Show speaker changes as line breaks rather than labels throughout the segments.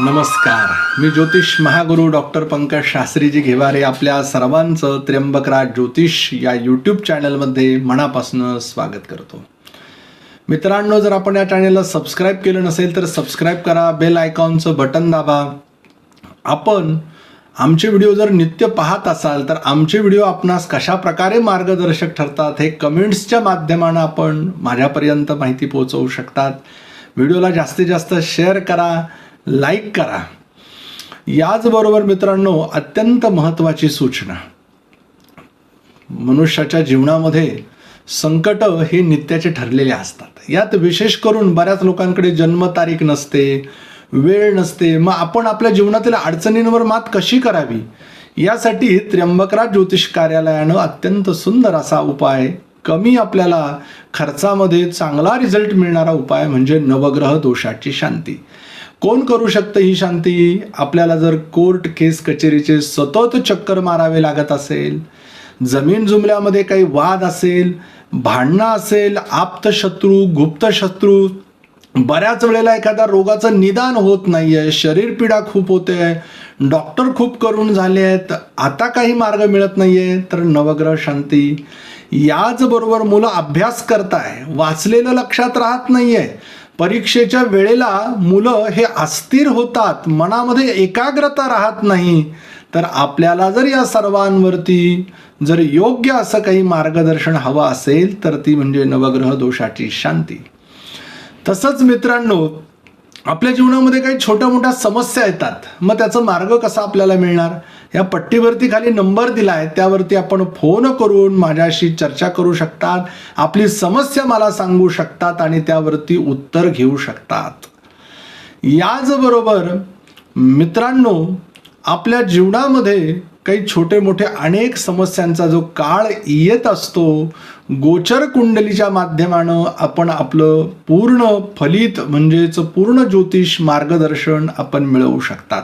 नमस्कार. मी ज्योतिष महागुरु डॉक्टर पंकज शास्त्रीजी घेवारे आपल्या सर्वांचं त्र्यंबकराज ज्योतिष या यूट्यूब चॅनलमध्ये मनापासून स्वागत करतो. मित्रांनो जर आपण या चॅनलला सबस्क्राईब केलं नसेल तर सबस्क्राईब करा बेल आयकॉनचं बटन दाबा. आपण आमचे व्हिडिओ जर नित्य पाहत असाल तर आमचे व्हिडिओ आपणास कशा प्रकारे मार्गदर्शक ठरतात हे कमेंट्सच्या माध्यमानं आपण माझ्यापर्यंत माहिती पोहोचवू शकतात. व्हिडिओला जास्तीत जास्त शेअर करा. लाईक करा. याचबरोबर मित्रांनो अत्यंत महत्त्वाची सूचना. मनुष्याच्या जीवनामध्ये संकट हे नित्याचे ठरलेले असतात. यात विशेष करून बऱ्याच लोकांकडे जन्मतारीख नसते वेळ नसते मग आपण आपल्या जीवनातील अडचणींवर मात कशी करावी? यासाठी त्र्यंबकराज ज्योतिष कार्यालयानं अत्यंत सुंदर असा उपाय कमी आपल्याला खर्चामध्ये चांगला रिझल्ट मिळणारा उपाय म्हणजे नवग्रह दोषाची शांती. कोण करू शकतं ही शांती? आपल्याला जर कोर्ट केस कचेरीचे सतत चक्कर मारावे लागत असेल जमीन जुमल्यामध्ये काही वाद असेल भांडणं असेल आप्तशत्रू गुप्तशत्रू बऱ्याच वेळेला एखाद्या रोगाचं निदान होत नाही आहे शरीर पीडा खूप होते आहे डॉक्टर खूप करून झाले आहेत आता काही मार्ग मिळत नाही आहे तर नवग्रह शांती. याचबरोबर मुलं अभ्यास करताय वाचलेलं लक्षात राहत नाही आहे परीक्षेच्या वेळेला मुलं हे अस्थिर होतात मनामध्ये एकाग्रता राहत नाही. तर आपल्याला जर या सर्वांवरती जर योग्य असं काही मार्गदर्शन हवं असेल तर ती म्हणजे नवग्रह दोषाची शांती. तसंच मित्रांनो आपल्या जीवनामध्ये काही छोट्या मोठ्या समस्या येतात. मग त्याचा मार्ग कसा आपल्याला मिळणार? या पट्टीवरती खाली नंबर दिला आहे त्यावरती आपण फोन करून माझ्याशी चर्चा करू शकतात आपली समस्या मला सांगू शकतात आणि त्यावरती उत्तर घेऊ शकतात. याचबरोबर मित्रांनो आपल्या जीवनामध्ये काही छोटे मोठे अनेक समस्यांचा जो काळ येत असतो गोचर कुंडलीच्या माध्यमानं आपण आपलं पूर्ण फलित म्हणजेच पूर्ण ज्योतिष मार्गदर्शन आपण मिळवू शकतात.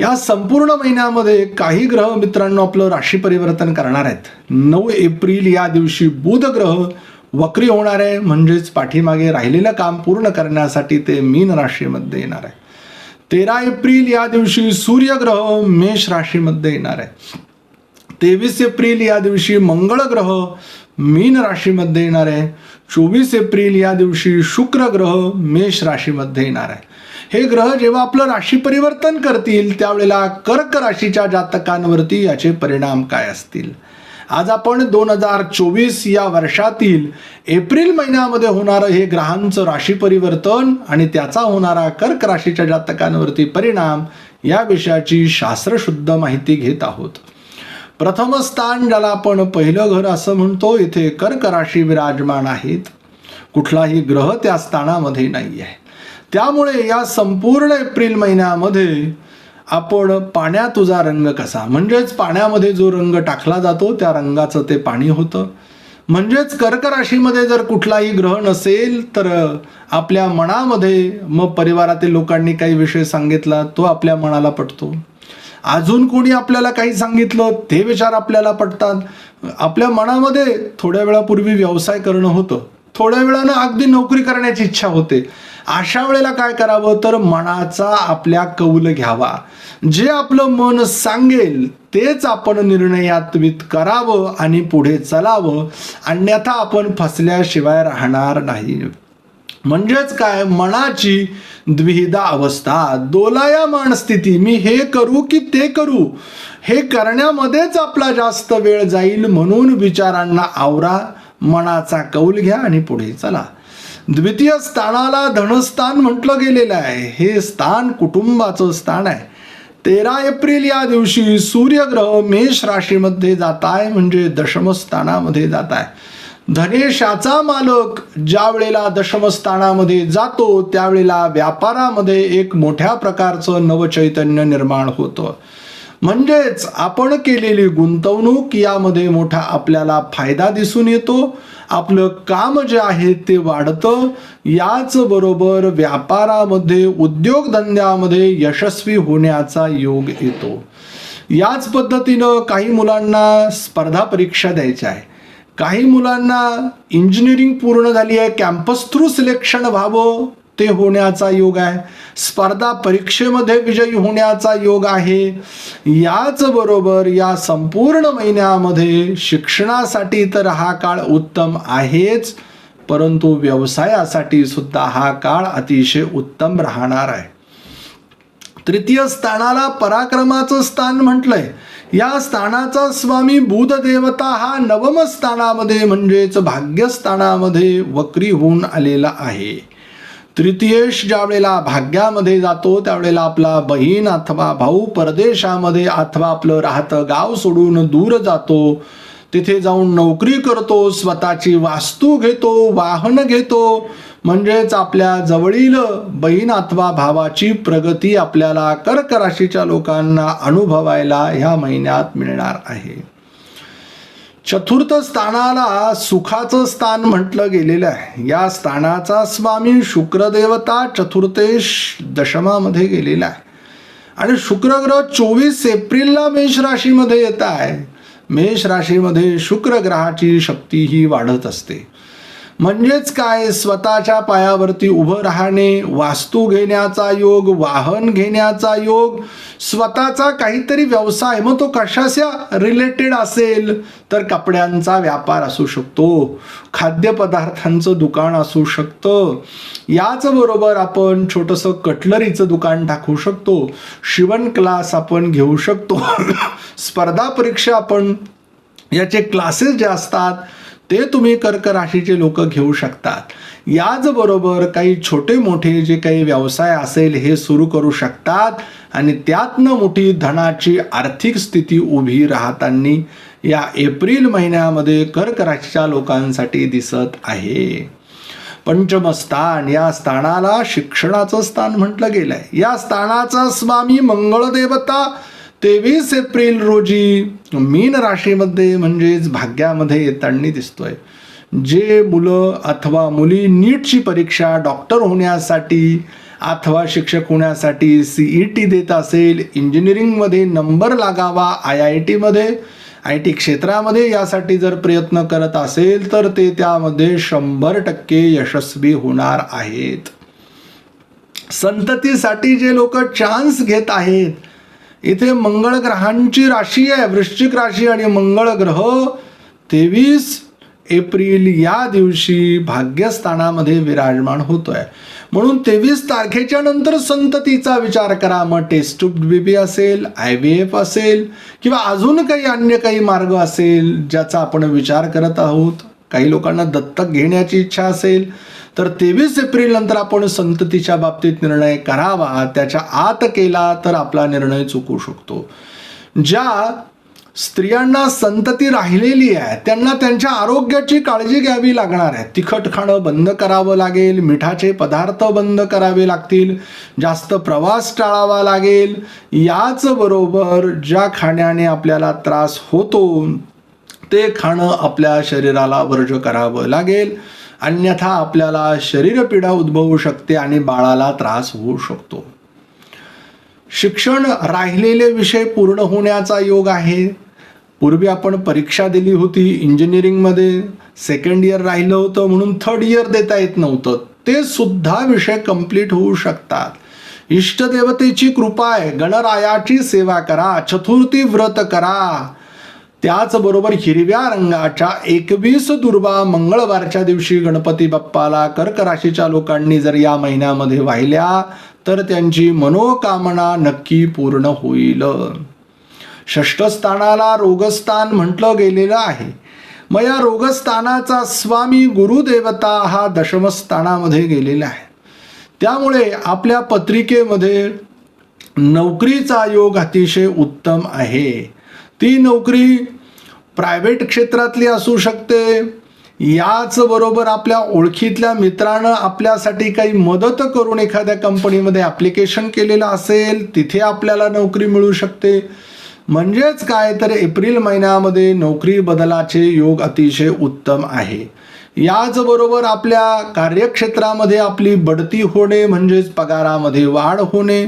या संपूर्ण महिन्यामध्ये काही ग्रह मित्रांनो आपलं राशी परिवर्तन करणार आहेत. नऊ एप्रिल या दिवशी बुध ग्रह वक्री होणार आहे. म्हणजेच पाठीमागे राहिलेलं काम पूर्ण करण्यासाठी ते मीन राशीमध्ये येणार आहे. तेरा एप्रिल या दिवशी सूर्यग्रह मेष राशीमध्ये येणार आहे. तेवीस एप्रिल या दिवशी मंगळ ग्रह मीन राशीमध्ये येणार आहे. चोवीस एप्रिल या दिवशी शुक्र ग्रह मेष राशीमध्ये येणार आहे. हे ग्रह जेव्हा आपलं राशी परिवर्तन करतील त्यावेळेला कर्क राशीच्या जातकांवरती याचे परिणाम काय असतील? आज आपण दोन हजार चोवीस या वर्षातील एप्रिल महिन्यामध्ये होणारं हे ग्रहांचं राशी परिवर्तन आणि त्याचा होणारा कर्क राशीच्या जातकांवरती परिणाम या विषयाची शास्त्रशुद्ध माहिती घेत आहोत. प्रथम स्थान ज्याला आपण पहिलं घर असं म्हणतो इथे कर्क राशी विराजमान आहेत. कुठलाही ग्रह त्या स्थानामध्ये नाही आहे त्यामुळे या संपूर्ण एप्रिल महिन्यामध्ये आपण पाण्यात तुझा रंग कसा? म्हणजेच पाण्यामध्ये जो रंग टाकला जातो त्या रंगाचं ते पाणी होतं. म्हणजेच कर्क राशीमध्ये जर कुठलाही ग्रह नसेल तर आपल्या मनामध्ये मग परिवारातील लोकांनी काही विषय सांगितला तो आपल्या मनाला पटतो. अजून कोणी आपल्याला काही सांगितलं ते विचार आपल्याला पटतात. आपल्या मनामध्ये थोड्या वेळापूर्वी व्यवसाय करणं होतं. थोड्या वेळानं अगदी नोकरी करण्याची इच्छा होते. अशा वेळेला काय करावं? तर मनाचा आपल्या कौल घ्यावा. जे आपलं मन सांगेल तेच आपण निर्णयात्वित करावं आणि पुढे चलावं. अन्यथा आपण फसल्याशिवाय राहणार नाही. म्हणजेच काय? मनाची द्विधा अवस्था. दोलायमान स्थिती. मी हे करू की ते करू? हे करण्यामध्येच आपला जास्त वेळ जाईल म्हणून विचारांना आवरा मनाचा कौल घ्या आणि पुढे चला. द्वितीय स्थानाला धनस्थान म्हटलं गेलेलं आहे. हे स्थान कुटुंबाचं स्थान आहे. तेरा एप्रिल या दिवशी सूर्यग्रह मेष राशीमध्ये जात आहे म्हणजे दशमस्थानामध्ये जात आहे. धनेशाचा मालक ज्या वेळेला दशमस्थानामध्ये जातो त्यावेळेला व्यापारामध्ये एक मोठ्या प्रकारचं नवचैतन्य निर्माण होतं. म्हणजेच आपण केलेली गुंतवणूक यामध्ये मोठा आपल्याला फायदा दिसून येतो. आपलं काम जे आहे ते वाढतं. याच बरोबर व्यापारामध्ये उद्योगधंद्यामध्ये यशस्वी होण्याचा योग येतो. याच पद्धतीनं काही मुलांना स्पर्धा परीक्षा द्यायच्या आहे. काही मुलांना इंजिनिअरिंग पूर्ण झाली आहे कॅम्पस थ्रू सिलेक्शन व्हावं. ते होण्याचा योग आहे. स्पर्धा परीक्षेमध्ये विजयी होण्याचा योग आहे. याच बरोबर या संपूर्ण महिन्यामध्ये शिक्षणासाठी तर हा काळ उत्तम आहेच परंतु व्यवसायासाठी सुद्धा हा काळ अतिशय उत्तम राहणार आहे. तृतीय स्थानाला पराक्रमाचं स्थान म्हटलंय. या स्थानाचा स्वामी बुधदेवता हा नवम स्थानामध्ये म्हणजेच भाग्यस्थानामध्ये वक्री होऊन आलेला आहे. तृतीयेश ज्या वेळेला भाग्यामध्ये जातो त्यावेळेला आपला बहीण अथवा भाऊ परदेशामध्ये अथवा आपलं राहतं गाव सोडून दूर जातो. तिथे जाऊन नोकरी करतो स्वतःची वास्तू घेतो वाहन घेतो. म्हणजेच आपल्या जवळील बहीण अथवा भावाची प्रगती आपल्याला कर्क राशीच्या लोकांना अनुभवायला ह्या महिन्यात मिळणार आहे. चतुर्थ स्थानाला सुखाचं स्थान म्हटलं गेलेलं आहे. या स्थानाचा स्वामी शुक्रदेवता चतुर्थेश दशमामध्ये गेलेला आहे. आणि शुक्रग्रह चोवीस एप्रिलला मेष राशीमध्ये येत आहे. मेष राशीमध्ये शुक्र ग्रहाची शक्ती ही वाढत असते. म्हणजेच काय? स्वतःच्या पायावरती उभं राहणे वास्तू घेण्याचा योग वाहन घेण्याचा योग स्वतःचा काहीतरी व्यवसाय. मग तो कशाच्या रिलेटेड असेल? तर कपड्यांचा व्यापार असू शकतो. खाद्यपदार्थांचं दुकान असू शकतं. याचबरोबर आपण छोटंसं कटलरीचं दुकान टाकू शकतो. शिवण क्लास आपण घेऊ शकतो. स्पर्धा परीक्षा आपण याचे क्लासेस जे असतात ते तुम्ही कर्क राशीचे लोक घेऊ शकतात. याचबरोबर काही छोटे मोठे जे काही व्यवसाय असेल हे सुरू करू शकतात आणि त्यातनं मोठी धनाची आर्थिक स्थिती उभी राहताना या एप्रिल महिन्यामध्ये कर्क राशीच्या लोकांसाठी दिसत आहे. पंचम स्थान या स्थानाला शिक्षणाचं स्थान म्हटलं गेलंय. या स्थानाचा स्वामी मंगळदेवता तेवीस एप्रिल रोजी मीन राशीमध्ये म्हणजेच भाग्यामध्ये येताना दिसतोय. जे मुलं अथवा मुली नीटची परीक्षा डॉक्टर होण्यासाठी अथवा शिक्षक होण्यासाठी सी ई टी देत असेल इंजिनिअरिंगमध्ये नंबर लागावा आय आय टीमध्ये आय टी क्षेत्रामध्ये यासाठी जर प्रयत्न करत असेल तर ते त्यामध्ये शंभर टक्के यशस्वी होणार आहेत. संततीसाठी जे लोक चान्स घेत आहेत इथे मंगळ ग्रहांची राशी आहे वृश्चिक राशी आणि मंगळ ग्रह. तेवीस एप्रिल या दिवशी भाग्यस्थानामध्ये विराजमान होतोय. म्हणून तेवीस तारखेच्या नंतर संततीचा विचार करा. मग टेस्ट बी असेल आय बी एफ असेल किंवा अजून काही अन्य काही मार्ग असेल ज्याचा आपण विचार करत आहोत. काही लोकांना दत्तक घेण्याची इच्छा असेल तर तेवीस एप्रिल नंतर आपण संततीच्या बाबतीत निर्णय करावा त्याच्या आत केला तर आपला निर्णय चुकू शकतो. ज्या स्त्रियांना संतती राहिलेली आहे त्यांना त्यांच्या आरोग्याची काळजी घ्यावी लागणार आहे. तिखट खाणं बंद करावं लागेल मिठाचे पदार्थ बंद करावे लागतील जास्त प्रवास टाळावा लागेल. याच बरोबर ज्या खाण्याने आपल्याला त्रास होतो ते खाणं आपल्या शरीराला वर्ज करावं लागेल. अन्यथा आपल्याला शरीरपीडा उद्भवू शकते आणि बाळाला त्रास होऊ शकतो. शिक्षण राहिलेले विषय पूर्ण होण्याचा योग आहे. पूर्वी आपण परीक्षा दिली होती इंजिनिअरिंगमध्ये. सेकंड इयर राहिलं होतं म्हणून थर्ड इयर देता येत नव्हतं. ते सुद्धा विषय कंप्लीट होऊ शकतात. इष्टदेवतेची कृपा आहे. गणरायाची सेवा करा. चतुर्थी व्रत करा. त्याचबरोबर हिरव्या रंगाच्या एकवीस दुर्वा मंगळवारच्या दिवशी गणपती बाप्पाला कर्क राशीच्या लोकांनी जर या महिन्यामध्ये वाहिल्या तर त्यांची मनोकामना नक्की पूर्ण होईल. षष्ठस्थानाला रोगस्थान म्हटलं गेलेलं आहे. मग या रोगस्थानाचा स्वामी गुरुदेवता हा दशमस्थानामध्ये गेलेला आहे. त्यामुळे आपल्या पत्रिकेमध्ये नोकरीचा योग अतिशय उत्तम आहे. ती नोकरी प्रायव्हेट क्षेत्रातली असू शकते. याचबरोबर आपल्या ओळखीतल्या मित्रानं आपल्यासाठी काही मदत करून एखाद्या कंपनीमध्ये ॲप्लिकेशन केलेलं असेल तिथे आपल्याला नोकरी मिळू शकते. म्हणजेच काय तर एप्रिल महिन्यामध्ये नोकरी बदलाचे योग अतिशय उत्तम आहे. याचबरोबर आपल्या कार्यक्षेत्रामध्ये आपली बढती होणे म्हणजेच पगारामध्ये वाढ होणे.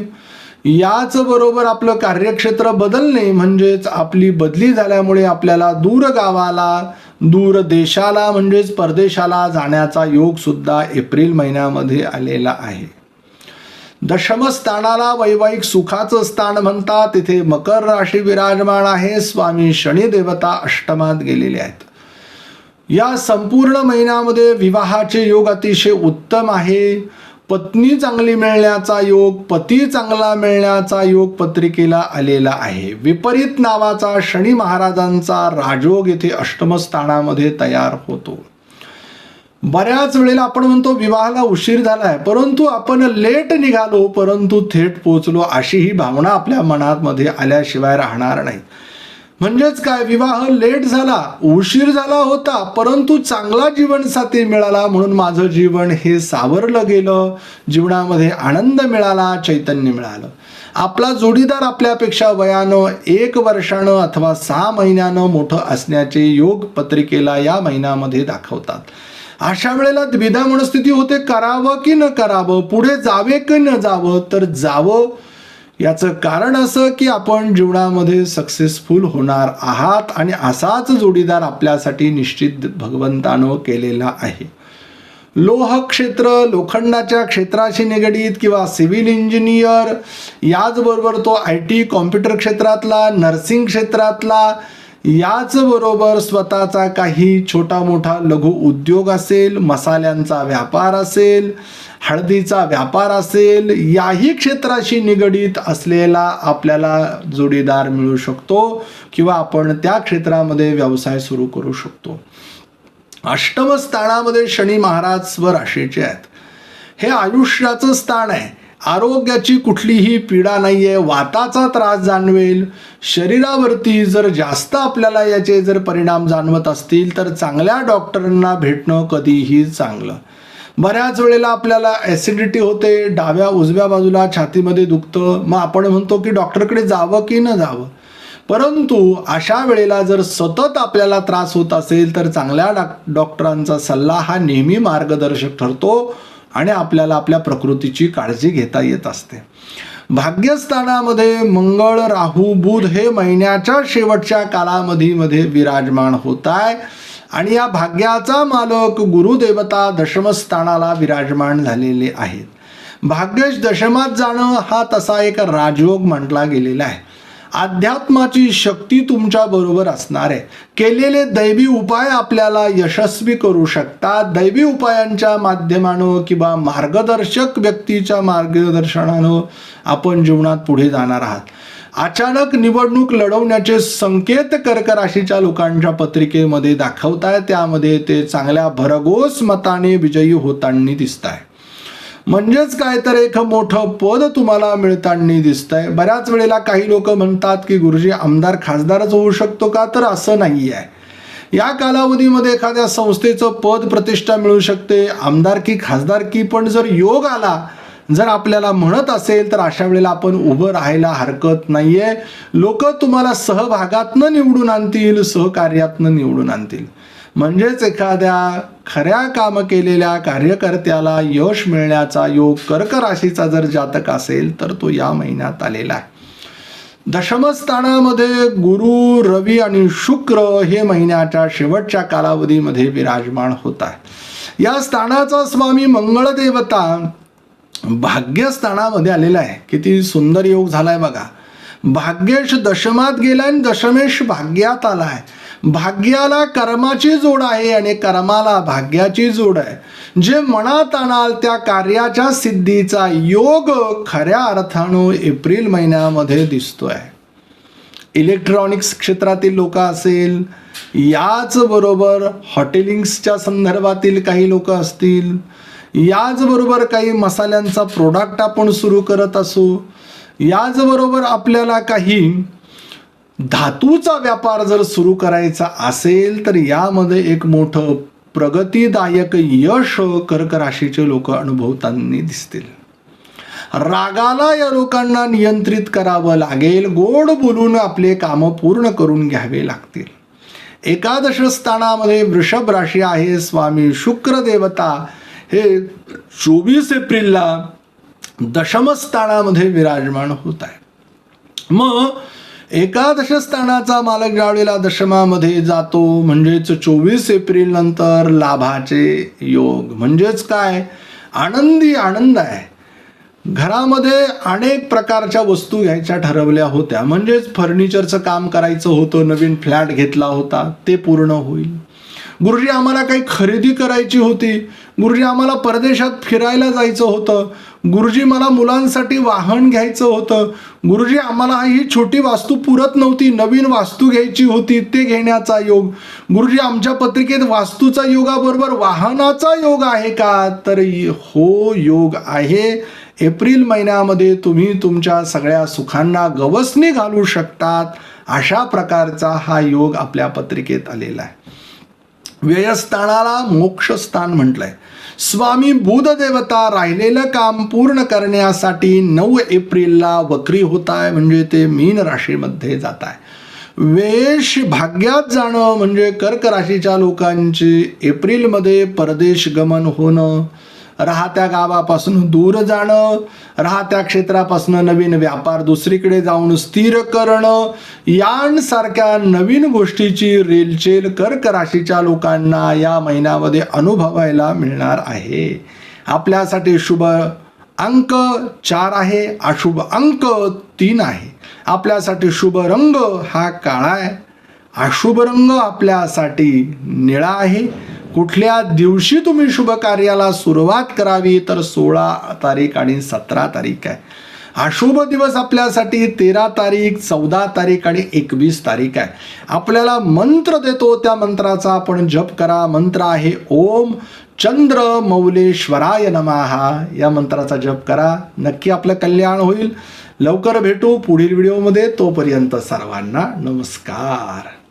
याच बरोबर आपलं कार्यक्षेत्र बदलणे म्हणजेच आपली बदली झाल्यामुळे आपल्याला दूर गावाला दूर देशाला म्हणजेच परदेशाला जाण्याचा योग सुद्धा एप्रिल महिन्यामध्ये आलेला आहे. दशमस्थानाला वैवाहिक सुखाचं स्थान म्हणतात. तिथे मकर राशी विराजमान आहे. स्वामी शनी देवता अष्टमात गेलेले आहेत. या संपूर्ण महिन्यामध्ये विवाहाचे योग अतिशय उत्तम आहे. पत्नी चांगली मिळण्याचा योग पती चांगला मिळण्याचा योग पत्रिकेला आलेला आहे. विपरीत नावाचा शनी महाराजांचा राजयोग येथे अष्टम स्थानामध्ये तयार होतो. बऱ्याच वेळेला आपण म्हणतो विवाहाला उशीर झालाय परंतु आपण लेट निघालो परंतु थेट पोचलो अशी ही भावना आपल्या मनात मध्ये आल्याशिवाय राहणार नाही म्हणजेच काय विवाह लेट झाला उशीर झाला होता परंतु चांगला जीवनसाथी मिळाला म्हणून माझं जीवन हे सावरलं गेलं. जीवनामध्ये आनंद मिळाला चैतन्य मिळालं. आपला जोडीदार आपल्यापेक्षा वयानं एक वर्षानं अथवा सहा महिन्यानं मोठं असण्याचे योग पत्रिकेला या महिन्यामध्ये दाखवतात. अशा वेळेला द्विधा मनस्थिती होते करावं की न करावं पुढे जावे की न जावं तर जावं याचं कारण असं की आपण जीवनामध्ये सक्सेसफुल होणार आहात आणि असाच जोडीदार आपल्यासाठी निश्चित भगवंतानं केलेला आहे. लोह क्षेत्र लोखंडाच्या क्षेत्राशी निगडीत किंवा सिव्हिल इंजिनियर याचबरोबर तो आय टी कॉम्प्युटर क्षेत्रातला नर्सिंग क्षेत्रातला याचबरोबर स्वतःचा काही छोटा मोठा लघु उद्योग असेल मसाल्यांचा व्यापार असेल हळदीचा व्यापार असेल याही क्षेत्राशी निगडीत असलेला आपल्याला जोडीदार मिळू शकतो किंवा आपण त्या क्षेत्रामध्ये व्यवसाय सुरू करू शकतो. अष्टम स्थानामध्ये शनी महाराज स्वराशीचे आहेत. हे आयुष्याचं स्थान आहे. आरोग्याची कुठलीही पीडा नाही आहे वाताचा त्रास जाणवेल. शरीरावरती जर जास्त आपल्याला याचे जर परिणाम जाणवत असतील तर चांगल्या डॉक्टरांना भेटणं कधीही चांगलं. बऱ्याच वेळेला आपल्याला ॲसिडिटी होते डाव्या उजव्या बाजूला छातीमध्ये दुखतं. मग आपण म्हणतो की डॉक्टरकडे जावं की न जावं? परंतु अशा वेळेला जर सतत आपल्याला त्रास होत असेल तर चांगल्या डॉक डॉक्टरांचा सल्ला हा नेहमी मार्गदर्शक ठरतो आणि आपल्याला आपल्या प्रकृतीची काळजी घेता येत असते. भाग्यस्थानामध्ये मंगळ राहू बुध हे महिन्याच्या शेवटच्या कालावधीमध्ये विराजमान होत आहे. आणि या भाग्याचा मालक गुरुदेवता दशमस्थानाला विराजमान झालेले आहेत. भाग्यश दशमात जाणं हा तसा एक राजयोग म्हटला गेलेला आहे. अध्यात्माची शक्ती तुमच्या बरोबर असणार आहे. केलेले दैवी उपाय आपल्याला यशस्वी करू शकतात. दैवी उपायांच्या माध्यमानं किंवा मार्गदर्शक व्यक्तीच्या मार्गदर्शनानं आपण जीवनात पुढे जाणार आहात. अचानक निवडणूक लढवण्याचे संकेत कर्क राशीच्या लोकांच्या पत्रिकेमध्ये दाखवताय. त्यामध्ये ते चांगल्या भरघोस मताने विजयी होताना दिसत आहे म्हणजेच काय तर एक मोठं पद तुम्हाला मिळताना दिसतंय. बऱ्याच वेळेला काही लोक म्हणतात की गुरुजी आमदार खासदारच होऊ शकतो का? तर असं नाही आहे या कालावधीमध्ये एखाद्या संस्थेचं पद प्रतिष्ठा मिळू शकते. आमदारकी खासदारकी पण जर योग आला जर आपल्याला म्हणत असेल तर अशा वेळेला आपण उभं राहायला हरकत नाहीये. लोक तुम्हाला सहभागातनं निवडून आणतील सहकार्यातनं निवडून आणतील. म्हणजेच एखाद्या खऱ्या काम केलेल्या कार्यकर्त्याला यश मिळण्याचा योग कर्क राशीचा जर जातक असेल तर तो या महिन्यात आलेला आहे. दशमस्थानामध्ये गुरु रवी आणि शुक्र हे महिन्याच्या शेवटच्या कालावधीमध्ये विराजमान होत आहे. या स्थानाचा स्वामी मंगळदेवता भाग्यस्थानामध्ये आलेला आहे. किती सुंदर योग झालाय बघा. भाग्येश दशमात गेलाय आणि दशमेश भाग्यात आला आहे भाग्याला कर्माची जोड आहे आणि कर्माला भाग्याची जोड आहे. जे मनात आणाल त्या कार्याच्या सिद्धीचा योग खऱ्या अर्थानं एप्रिल महिन्यामध्ये दिसतोय. इलेक्ट्रॉनिक्स क्षेत्रातील लोक असेल याच बरोबर हॉटेलिंग्सच्या संदर्भातील काही लोक असतील याचबरोबर काही मसाल्यांचा प्रोडक्ट आपण सुरू करत असू याचबरोबर आपल्याला काही धातूचा व्यापार जर सुरू करायचा असेल तर यामध्ये एक मोठं प्रगतीदायक यश कर्क राशीचे लोक अनुभवताना दिसतील. रागाला या लोकांना नियंत्रित करावं लागेल गोड बोलून आपले कामं पूर्ण करून घ्यावे लागतील. एकादश स्थानामध्ये वृषभ राशी आहे स्वामी शुक्र देवता हे चोवीस एप्रिलला दशमस्थानामध्ये विराजमान होत आहे. मग एकादश स्थानाचा मालक ज्यावेळेला दशमामध्ये जातो म्हणजेच चोवीस एप्रिल नंतर लाभाचे योग. म्हणजेच काय? आनंदी आनंद आहे. घरामध्ये अनेक प्रकारच्या वस्तू घ्यायच्या ठरवल्या होत्या. म्हणजेच फर्निचरचं काम करायचं होतं नवीन फ्लॅट घेतला होता ते पूर्ण होईल. गुरुजी आम्हाला काही खरेदी करायची होती? गुरुजी आम्हाला परदेशात फिरायला जायचं होतं. गुरुजी मला मुलांसाठी वाहन घ्यायचं होतं. गुरुजी आम्हाला ही छोटी वास्तू पुरत नव्हती. नवीन वास्तू घ्यायची होती ते घेण्याचा योग. गुरुजी आमच्या पत्रिकेत वास्तूचा योगाबरोबर वाहनाचा योग आहे का? तर हो योग आहे. एप्रिल महिन्यामध्ये तुम्ही तुमच्या सगळ्या सुखांना गवसणी घालू शकतात. अशा प्रकारचा हा योग आपल्या पत्रिकेत आलेला आहे. व्ययस्थानाला मोक्षस्थान म्हटलंय. स्वामी बुधदेवता राहिलेलं काम पूर्ण करण्यासाठी नऊ एप्रिलला वक्री होत आहे म्हणजे ते मीन राशीमध्ये जात आहे वेश भाग्यात जाणं म्हणजे कर्क राशीच्या लोकांची एप्रिलमध्ये परदेश गमन होणं राहत्या गावापासून दूर जाणं राहत्या क्षेत्रापासून नवीन व्यापार दुसरीकडे जाऊन स्थिर करणं यांसारख्या नवीन गोष्टीची रेलचेल कर्क राशीच्या लोकांना या महिन्यामध्ये अनुभवायला मिळणार आहे. आपल्यासाठी शुभ अंक चार आहे अशुभ अंक तीन आहे. आपल्यासाठी शुभ रंग हा काळा आहे. अशुभ रंग आपल्यासाठी निळा आहे. कुठल्या दिवशी तुम्ही शुभ कार्याला सुरुवात करावी? तर सोळा तारीख आणि सतरा तारीख आहे. अशुभ दिवस आपल्यासाठी तेरा तारीख चौदा तारीख आणि एकवीस तारीख आहे. आपल्याला मंत्र देतो त्या मंत्राचा आपण जप करा. मंत्र आहे ओम चंद्र मौलेश्वराय नमहा या मंत्राचा जप करा. नक्की आपलं कल्याण होईल. लवकर भेटू पुढील व्हिडिओमध्ये. तोपर्यंत सर्वांना नमस्कार.